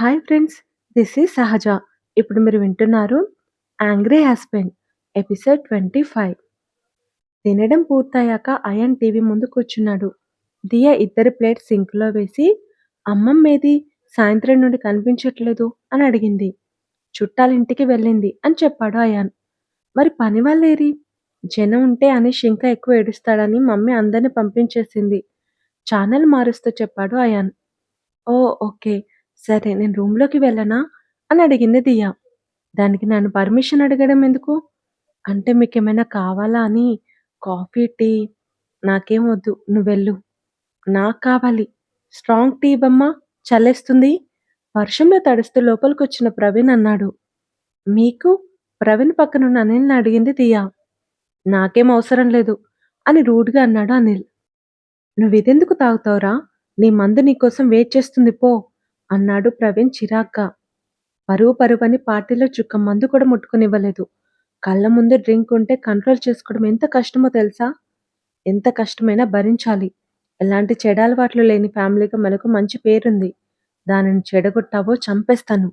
Hi friends this is సహజ. ఇప్పుడు మీరు వింటున్నారు angry husband episode twenty five తినడం పూర్తయ్యాక అయన్ టీవీ ముందు కూర్చున్నాడు. దియా ఇద్దరి ప్లేట్ సింక్లో వేసి అమ్మమ్మేది సాయంత్రం నుండి కనిపించట్లేదు అని అడిగింది. చుట్టాలింటికి వెళ్ళింది అని చెప్పాడు అయాన్ మరి పని వాళ్ళేరి జనం ఉంటే అనీష్ ఇంకా ఎక్కువ ఏడుస్తాడని మమ్మీ అందరిని పంపించేసింది. ఛానల్ మారుస్తూ చెప్పాడు అయాన్ ఓ ఓకే. సరే నేను రూమ్లోకి వెళ్ళనా? అని అడిగింది దియా. దానికి నన్ను పర్మిషన్ అడగడం ఎందుకు? అంటే మీకు ఏమైనా కావాలా అని. కాఫీ టీ నాకేం వద్దు నువ్వు వెళ్ళు. నాకు కావాలి. స్ట్రాంగ్ టీ బొమ్మ చల్లేస్తుంది. వర్షంలో తడుస్తూ లోపలికొచ్చిన ప్రవీణ్ అన్నాడు. మీకు? ప్రవీణ్ పక్కనున్న అనిల్ని అడిగింది దియా. నాకేం అవసరం లేదు అని రూడ్గా అన్నాడు అనిల్. నువ్వు ఇదెందుకు తాగుతావురా? నీ మందు నీకోసం వెయిట్ చేస్తుంది పో. అన్నాడు ప్రవీణ్ చిరాగ్గా. పరువు పరువని పార్టీలో చుక్క మందు కూడా ముట్టుకునివ్వలేదు. కళ్ళ ముందు డ్రింక్ ఉంటే కంట్రోల్ చేసుకోవడం ఎంత కష్టమో తెలుసా? ఎంత కష్టమైనా భరించాలి. ఎలాంటి చెడాలవాట్లు లేని ఫ్యామిలీగా మనకు మంచి పేరుంది. దానిని చెడగొట్టావో చంపేస్తాను.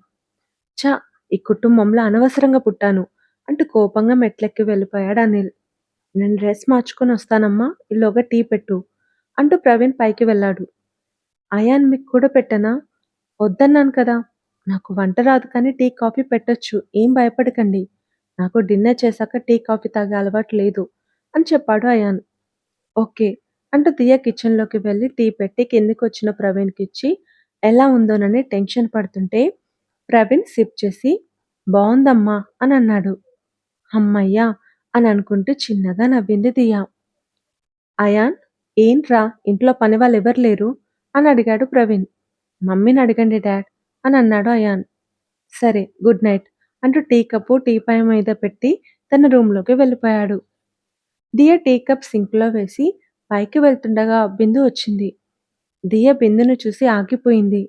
చ ఈ కుటుంబంలో అనవసరంగా పుట్టాను అంటూ కోపంగా మెట్లెక్కి వెళ్ళిపోయాడు అనిల్ నేను డ్రెస్ మార్చుకొని వస్తానమ్మా ఇల్లుగా టీ పెట్టు అంటూ ప్రవీణ్ పైకి వెళ్ళాడు. అయాన్ మీకు కూడా పెట్టనా? వద్దన్నాను కదా. నాకు వంట రాదు కానీ టీ కాఫీ పెట్టొచ్చు. ఏం భయపడకండి. నాకు డిన్నర్ చేశాక టీ కాఫీ తాగే అలవాటు లేదు అని చెప్పాడు అయాన్. ఓకే అంటూ దియ కిచెన్లోకి వెళ్ళి టీ పెట్టి కిందికి వచ్చిన ప్రవీణ్కి ఇచ్చి ఎలా ఉందోనని టెన్షన్ పడుతుంటే ప్రవీణ్ సిప్ చేసి బాగుందమ్మా అని అన్నాడు. అమ్మయ్యా అని అనుకుంటూ చిన్నగా నవ్వింది దియా. అయాన్ ఏంట్రా ఇంట్లో పని వాళ్ళు ఎవరు లేరు? అని అడిగాడు ప్రవీణ్. మమ్మీని అడగండి డాడ్ అని అన్నాడు అయాన్. సరే గుడ్ నైట్ అంటూ టీ కప్పు టీ పై మీద పెట్టి తన రూమ్లోకి వెళ్ళిపోయాడు. దియ టీ కప్ సింక్లో వేసి పైకి వెళ్తుండగా బిందు వచ్చింది. దియ బిందును చూసి ఆగిపోయింది.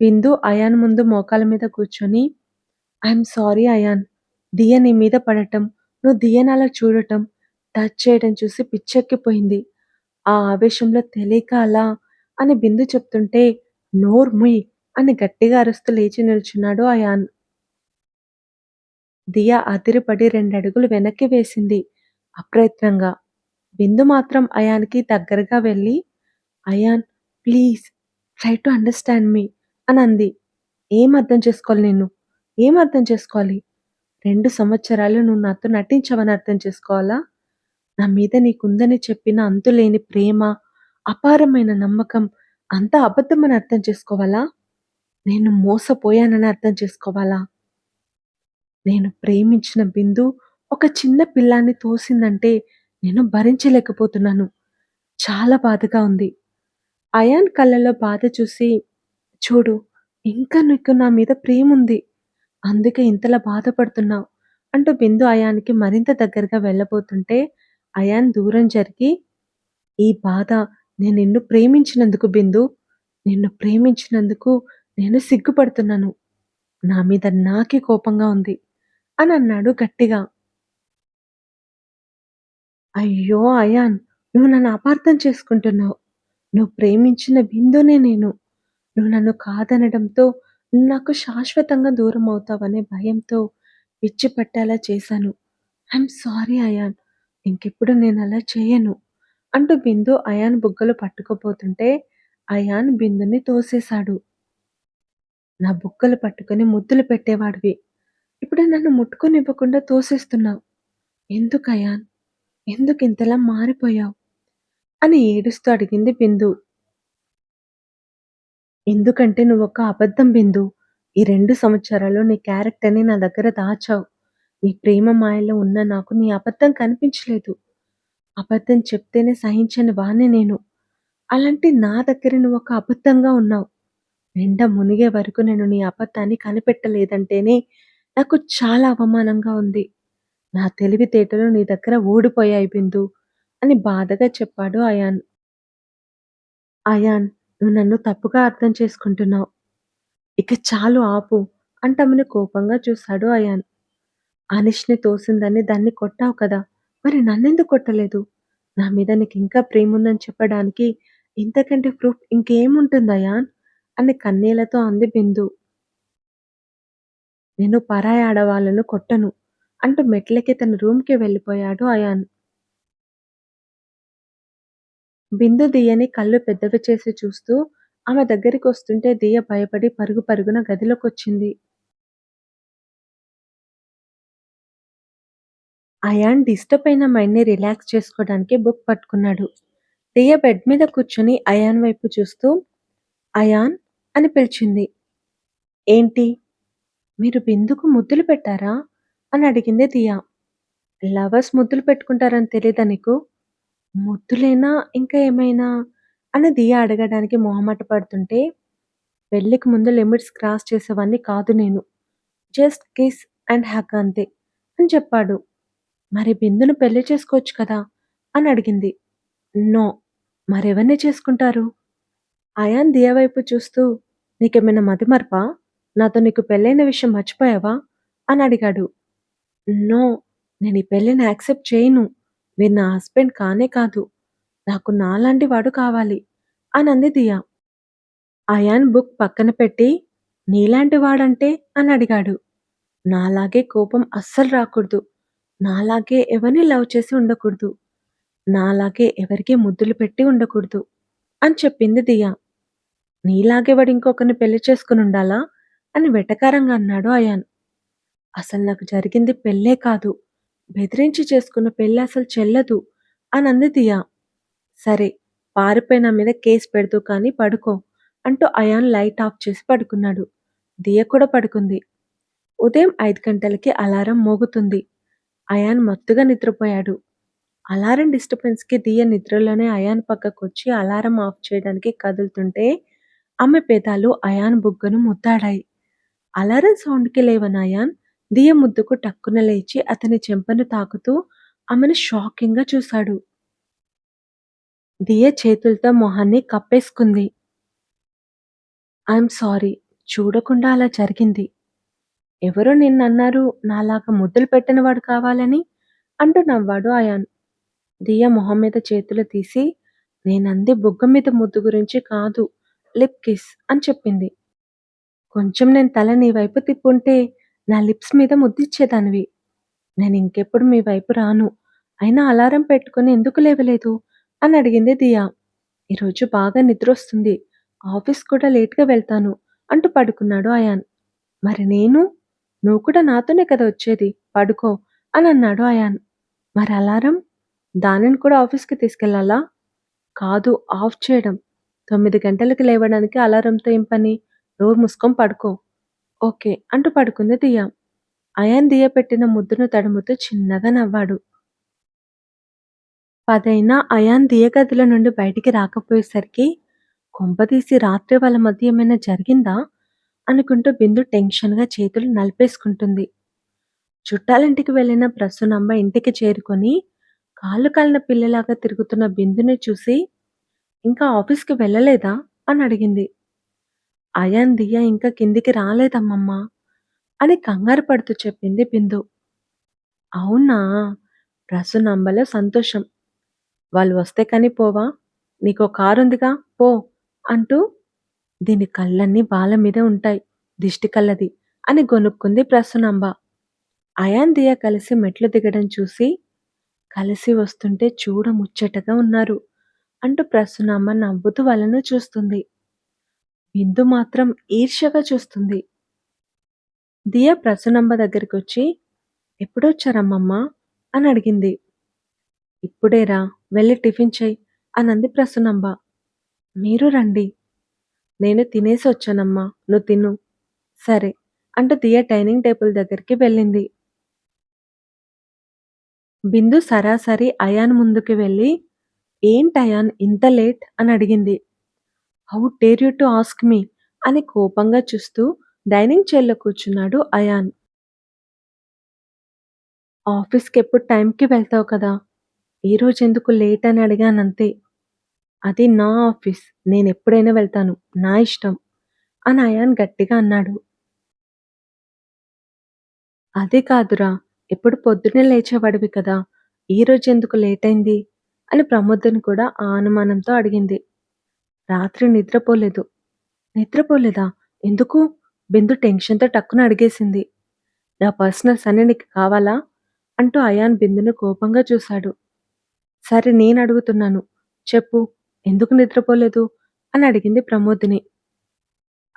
బిందు అయాన్ ముందు మోకాల మీద కూర్చొని ఐఎమ్ సారీ అయాన్ దియ నీ మీద పడటం నువ్వు దియని అలా చూడటం టచ్ చేయడం చూసి పిచ్చెక్కిపోయింది. ఆ ఆవేశంలో తెలియక అలా అని బిందు చెప్తుంటే నోర్ముయ్ అని గట్టిగా అరుస్తూ లేచి నిల్చున్నాడు అయాన్. దియా అదిరిపడి రెండడుగులు వెనక్కి వేసింది అప్రయత్నంగా. బిందు మాత్రం అయాన్కి దగ్గరగా వెళ్ళి Ayan please try to understand me అని అంది. ఏం అర్థం చేసుకోవాలి నేను ఏం అర్థం చేసుకోవాలి? రెండు సంవత్సరాలు నువ్వు నాతో నటించవని అర్థం చేసుకోవాలా? నా మీద నీకుందని చెప్పిన అంతులేని ప్రేమ అపారమైన నమ్మకం అంతా అబద్ధమని అర్థం చేసుకోవాలా? నేను మోసపోయానని అర్థం చేసుకోవాలా? నేను ప్రేమించిన బిందు ఒక చిన్న పిల్లాన్ని తోసిందంటే నేను భరించలేకపోతున్నాను. చాలా బాధగా ఉంది. అయాన్ కళ్ళలో బాధ చూసి చూడు ఇంకా నీకు నా మీద ప్రేమ ఉంది. అందుకే ఇంతలా బాధపడుతున్నావు. అంటూ బిందు అయానికి మరింత దగ్గరగా వెళ్ళబోతుంటే అయాన్ దూరం జరిగి ఈ బాధ నేను నిన్ను ప్రేమించినందుకు బిందు. నిన్ను ప్రేమించినందుకు నేను సిగ్గుపడుతున్నాను. నా మీద నాకే కోపంగా ఉంది అని అన్నాడు గట్టిగా. అయ్యో అయాన్ నువ్వు నన్ను అపార్థం చేసుకుంటున్నావు. నువ్వు ప్రేమించిన బిందునే నేను. నువ్వు నన్ను కాదనడంతో నాకు శాశ్వతంగా దూరం అవుతావనే భయంతో పిచ్చి పట్టేలా చేశాను. ఐఎమ్ సారీ అయాన్ ఇంకెప్పుడు నేను అలా చేయను. అంటూ బిందు అయాన్ బుగ్గలు పట్టుకోబోతుంటే అయాన్ బిందుని తోసేశాడు. నా బుగ్గలు పట్టుకుని ముద్దులు పెట్టేవాడివి. ఇప్పుడు నన్ను ముట్టుకొనివ్వకుండా తోసేస్తున్నావు. ఎందుకు అయాన్? ఎందుకు ఇంతలా మారిపోయావు? అని ఏడుస్తూ అడిగింది బిందు. ఎందుకంటే నువ్వు ఒక అబద్ధం బిందు. ఈ రెండు సంవత్సరాలు నీ క్యారెక్టర్ని నా దగ్గర దాచావు. నీ ప్రేమ మాయలో ఉన్న నాకు నీ అబద్ధం కనిపించలేదు. అబద్ధం చెప్తేనే సహించని వాణ్ణి నేను. అలాంటి నా దగ్గర నువ్వు ఒక అబద్ధంగా ఉన్నావు. నిండా మునిగే వరకు నేను నీ అబద్ధాన్ని కనిపెట్టలేదంటేనే నాకు చాలా అవమానంగా ఉంది. నా తెలివితేటలు నీ దగ్గర ఓడిపోయాయి బిందు అని బాధగా చెప్పాడు అయాన్. అయాన్ నువ్వు నన్ను తప్పుగా అర్థం చేసుకుంటున్నావు. ఇక చాలు ఆపు అంటమని కోపంగా చూశాడు అయాన్. అనిష్ని తోసిందని దాన్ని కొట్టావు కదా. మరి నన్నెందుకు కొట్టలేదు నా మీద నీకు ఇంకా ప్రేమ ఉందని చెప్పడానికి ఇంతకంటే ప్రూఫ్ ఇంకేముంటుంది అయాన్ అని కన్నీళ్ళతో అంది బిందు. నేను పరాయి ఆడవాళ్ళను కొట్టను అంటూ మెట్లెక్కి తన రూమ్‌కి వెళ్ళిపోయాడు అయాన్. బిందు దియని కళ్ళు పెద్దవి చేసి చూస్తూ ఆమె దగ్గరికొస్తుంటే దియ భయపడి పరుగు పరుగున గదిలోకొచ్చింది. అయాన్ డిస్టర్బ్ అయిన మైండ్‌ని రిలాక్స్ చేసుకోవడానికి బుక్ పట్టుకున్నాడు. దియ బెడ్ మీద కూర్చొని అయాన్ వైపు చూస్తూ అయాన్ అని పిలిచింది. ఏంటి? మీరు బిందుకు ముద్దులు పెట్టారా? అని అడిగింది దియా లవర్స్ ముద్దులు పెట్టుకుంటారని తెలియదా నీకు? ముద్దులేనా ఇంకా ఏమైనా? అని దియా అడగడానికి మొహమాట పడుతుంటే పెళ్ళికి ముందు లిమిట్స్ క్రాస్ చేసేవాన్ని కాదు నేను. జస్ట్ కిస్ అండ్ హగ్ అంతే అని చెప్పాడు. మరి బిందును పెళ్ళి చేసుకోవచ్చు కదా! అని అడిగింది. నో. మరెవరిని చేసుకుంటారు? అయాన్ దియా వైపు చూస్తూ నీకేమైనా మతిమరపా? నాతో నీకు పెళ్ళైన విషయం మర్చిపోయావా? అని అడిగాడు. నో. నేను ఈ పెళ్ళిని యాక్సెప్ట్ చేయను. మీరు నా హస్బెండ్ కానే కాదు. నాకు నాలాంటి వాడు కావాలి అని అంది దియా అయాన్ బుక్ పక్కన పెట్టి నీలాంటి వాడంటే అని అడిగాడు. నాలాగే కోపం అస్సలు రాకూడదు. నాలాగే ఎవరిని లవ్ చేసి ఉండకూడదు. నాలాగే ఎవరికీ ముద్దులు పెట్టి ఉండకూడదు అని చెప్పింది దియా నీలాగే వాడు ఇంకొకరిని పెళ్ళి చేసుకుని ఉండాలా? అని వెటకారంగా అన్నాడు అయాన్. అసలు నాకు జరిగింది పెళ్ళే కాదు. బెదిరించి చేసుకున్న పెళ్ళి అసలు చెల్లదు అని అంది దియా సరే పారిపోయిన మీద కేసు పెడుతూ కానీ పడుకో అంటూ అయాన్ లైట్ ఆఫ్ చేసి పడుకున్నాడు. దియ కూడా పడుకుంది. ఉదయం ఐదు గంటలకి అలారం మోగుతుంది. అయాన్ మత్తుగా నిద్రపోయాడు. అలారం డిస్టర్బెన్స్‌కి దియ నిద్రలోనే అయాన్ పక్కకొచ్చి అలారం ఆఫ్ చేయడానికి కదులుతుంటే ఆమె పెదాలు అయాన్ బుగ్గను ముద్దాడాయి. అలారం సౌండ్‌కి లేవని అయాన్ దియ ముద్దుకు టక్కున లేచి అతని చెంపను తాకుతూ ఆమెను షాకింగ్‌గా చూశాడు. దియ చేతులతో మొహాన్ని కప్పేసుకుంది. I'm sorry. చూడకుండా అలా జరిగింది. ఎవరో నిన్నన్నారు నాలాగా ముద్దులు పెట్టినవాడు కావాలని అంటూ నవ్వాడు అయాన్. దియ మొహం మీద చేతులు తీసి నేనంది బుగ్గ మీద ముద్దు గురించి కాదు లిప్ కిస్ అని చెప్పింది. కొంచెం నేను తల నీ వైపు తిప్పుంటే నా లిప్స్ మీద ముద్దిచ్చేదానివి. నేను ఇంకెప్పుడు మీ వైపు రాను. అయినా అలారం పెట్టుకొని ఎందుకు లేవలేదు? అని అడిగింది దియా ఈరోజు బాగా నిద్రొస్తుంది. ఆఫీస్ కూడా లేట్‌గా వెళ్తాను అంటూ పడుకున్నాడు అయాన్. మరి నేను? నువ్వు కూడా నాతోనే కదా వచ్చేది. పడుకో అని అన్నాడు అయాన్. మరి అలారం? దానిని కూడా ఆఫీస్‌కి తీసుకెళ్ళాలా? కాదు ఆఫ్ చేయడం. తొమ్మిది గంటలకి లేవడానికి అలారంతో ఏం పని? నోరు మూసుకొని పడుకో. ఓకే అంటూ పడుకుంది దియా అయాన్ దియ పెట్టిన ముద్దును తడుముతూ చిన్నగా నవ్వాడు. పదైనా అయాన్ దియ గదిలో నుండి బయటికి రాకపోయేసరికి కొంపదీసి రాత్రి వాళ్ళ మధ్య ఏమైనా జరిగిందా? అనుకుంటూ బిందు టెన్షన్‌గా చేతులు నలిపేసుకుంటుంది. చుట్టాలింటికి వెళ్ళిన ప్రసూనమ్మ ఇంటికి చేరుకొని కాళ్ళు కాలిన పిల్లలాగా తిరుగుతున్న బిందుని చూసి ఇంకా ఆఫీస్‌కి వెళ్ళలేదా? అని అడిగింది. అయాన్ దియా ఇంకా కిందికి రాలేదమ్మమ్మ అని కంగారు పడుతూ చెప్పింది బిందు. అవునా! ప్రసూనమ్మలో సంతోషం. వాళ్ళు వస్తే కానీ పోవా? నీకో కారుందిగా పో అంటూ దీని కళ్ళన్నీ బాల మీదే ఉంటాయి. దిష్టి కళ్ళది అని గొనుక్కుంది ప్రసూనాంబ. అయాన్ దియ కలిసి మెట్లు దిగడం చూసి కలిసి వస్తుంటే చూడ ముచ్చటగా ఉన్నారు అంటూ ప్రసూనాంబ నవ్వుతూ వాళ్ళను చూస్తుంది. బిందు మాత్రం ఈర్ష్యగా చూస్తుంది. దియ ప్రసూనాంబ దగ్గరికొచ్చి ఎప్పుడొచ్చారమ్మమ్మ అని అడిగింది. ఇప్పుడేరా వెళ్ళి టిఫిన్ చెయ్యి అనంది ప్రసూనాంబ. మీరు రండి. నేను తినేసి వచ్చానమ్మా నువ్వు తిను. సరే అంటూ దియ డైనింగ్ టేబుల్ దగ్గరికి వెళ్ళింది. బిందు సరాసరి అయాన్ ముందుకు వెళ్ళి ఏంటయాన్ ఇంత లేట్ అని అడిగింది. How dare you to ask me అని కోపంగా చూస్తూ డైనింగ్ చైర్లో కూర్చున్నాడు అయాన్. ఆఫీస్‌కి ఎప్పుడు టైంకి వెళ్తావు కదా! ఈరోజు ఎందుకు లేట్ అని అడిగానంతే. అది నా ఆఫీస్. నేనెప్పుడైనా వెళ్తాను. నా ఇష్టం అని అయాన్ గట్టిగా అన్నాడు. అది కాదురా! ఎప్పుడు పొద్దున్నే లేచేవాడివి కదా! ఈరోజెందుకు లేటయింది? అని ప్రమోద్‌ని కూడా ఆ అనుమానంతో అడిగింది. రాత్రి నిద్రపోలేదు. నిద్రపోలేదా? ఎందుకు? బిందు టెన్షన్‌తో టక్కున అడిగేసింది. నా పర్సనల్స్ అన్నీ నీకు కావాలా? అంటూ అయాన్ బిందును కోపంగా చూశాడు. సరే నేనడుగుతున్నాను. చెప్పు. ఎందుకు నిద్రపోలేదు? అని అడిగింది ప్రమోదిని.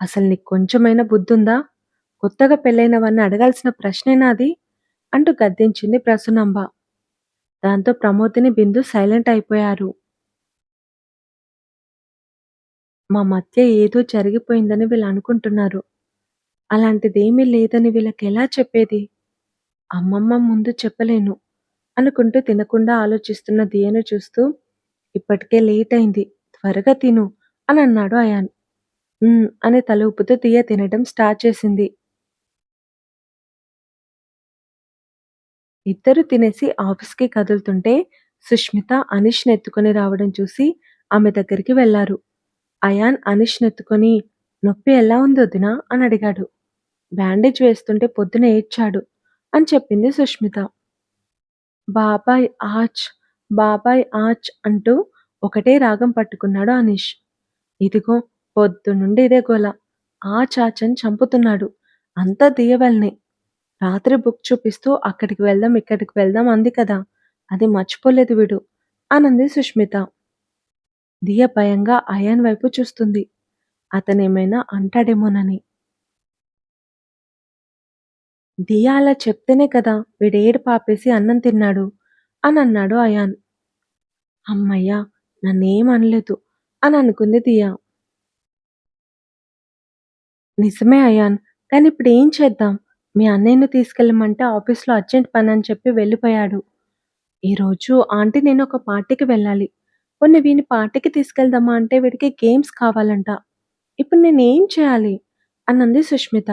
అసలు నీకు కొంచెమైనా బుద్ధుందా? కొత్తగా పెళ్ళైనవన్నీ అడగాల్సిన ప్రశ్నేనా అది? అంటూ గద్దించింది ప్రసునంబ దాంతో ప్రమోదిని, బిందు సైలెంట్ అయిపోయారు. మా మధ్య ఏదో జరిగిపోయిందని వీళ్ళు అనుకుంటున్నారు. అలాంటిదేమీ లేదని వీళ్ళకి ఎలా చెప్పేది? అమ్మమ్మ ముందు చెప్పలేను. అనుకుంటూ తినకుండా ఆలోచిస్తున్న దియను చూస్తూ ఇప్పటికే లేట్ అయింది. త్వరగా తిను అని అన్నాడు అయాన్. "ఉమ్" అని తల ఊపుతూ తీయ తినడం స్టార్ట్ చేసింది. ఇద్దరు తినేసి ఆఫీస్‌కి కదులుతుంటే సుష్మిత అనిష్ ఎత్తుకొని రావడం చూసి ఆమె దగ్గరికి వెళ్ళారు. అయాన్ అనిష్ ఎత్తుకొని "నొప్పి ఎలా ఉంది వదినా?" అని అడిగాడు. "బ్యాండేజ్ వేస్తుంటే పొద్దున ఏడ్చాడు" అని చెప్పింది సుష్మిత. బాబాయ్ ఆచ్ బాబాయ్ ఆచ్ అంటూ ఒకటే రాగం పట్టుకున్నాడు అనీష్. ఇదిగో పొద్దునుండి ఇదే గోల. ఆచ్ ఆచ్ అని చంపుతున్నాడు. అంతా దియ రాత్రి బుక్ చూపిస్తూ అక్కడికి వెళ్దాం, ఇక్కడికి వెళ్దాం అంది కదా! అది మర్చిపోలేదు వీడు అనంది సుష్మిత. దియ భయంగా అయాన్ వైపు చూస్తుంది. అతనేమైనా అంటాడేమోనని. దియ అలా చెప్తేనే కదా వీడు పాపేసి అన్నం తిన్నాడు అని అన్నాడు అయాన్. అమ్మయ్యా నన్నేం అనలేదు అని అనుకుంది దియా నిజమే అయాన్. కానీ ఇప్పుడు ఏం చేద్దాం? మీ అన్నయ్యను తీసుకెళ్ళమంటే ఆఫీస్‌లో అర్జెంట్ పని అని చెప్పి వెళ్ళిపోయాడు. ఈరోజు ఆంటీ నేను ఒక పార్టీకి వెళ్ళాలి. కొన్ని వీడిని పార్టీకి తీసుకెళ్దామా అంటే వీడికి గేమ్స్ కావాలంట. ఇప్పుడు నేనేం చేయాలి? అన్నది సుష్మిత.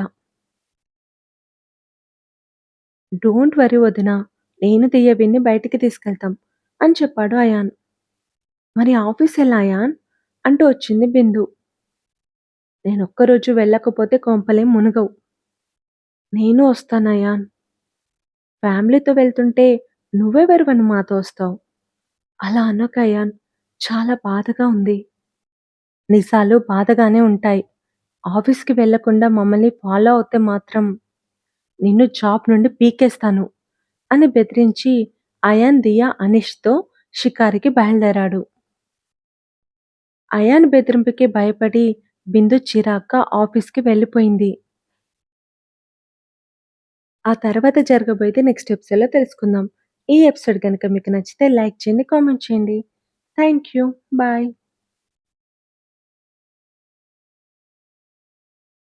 డోంట్ వరీ వదినా. నేను దియ బయటికి తీసుకెళ్తాం అని చెప్పాడు అయాన్. మరి ఆఫీస్ ఎలా అయాన్? అంటూ వచ్చింది బిందు. నేను ఒక్కరోజు వెళ్ళకపోతే కొంపలేం మునగవు. నేను వస్తానయాన్ ఫ్యామిలీతో వెళ్తుంటే నువ్వెవరివని మాతో వస్తావు? అలా అనకు అయాన్. చాలా బాధగా ఉంది. నిజాలు బాధగానే ఉంటాయి. ఆఫీస్‌కి వెళ్ళకుండా మమ్మల్ని ఫాలో అవుతే మాత్రం నిన్ను జాబ్ నుండి పీకేస్తాను అని బెదిరించి అయాన్, దియా, అనిష్తో షికారికి బయలుదేరాడు. అయాన్ బెదిరింపుకి భయపడి బిందు చిరాక్క ఆఫీస్‌కి వెళ్ళిపోయింది. ఆ తర్వాత జరగబోయేది నెక్స్ట్ ఎపిసోడ్‌లో తెలుసుకుందాం. ఈ ఎపిసోడ్ కనుక మీకు నచ్చితే లైక్ చేయండి, కామెంట్ చేయండి. Thank you. బాయ్.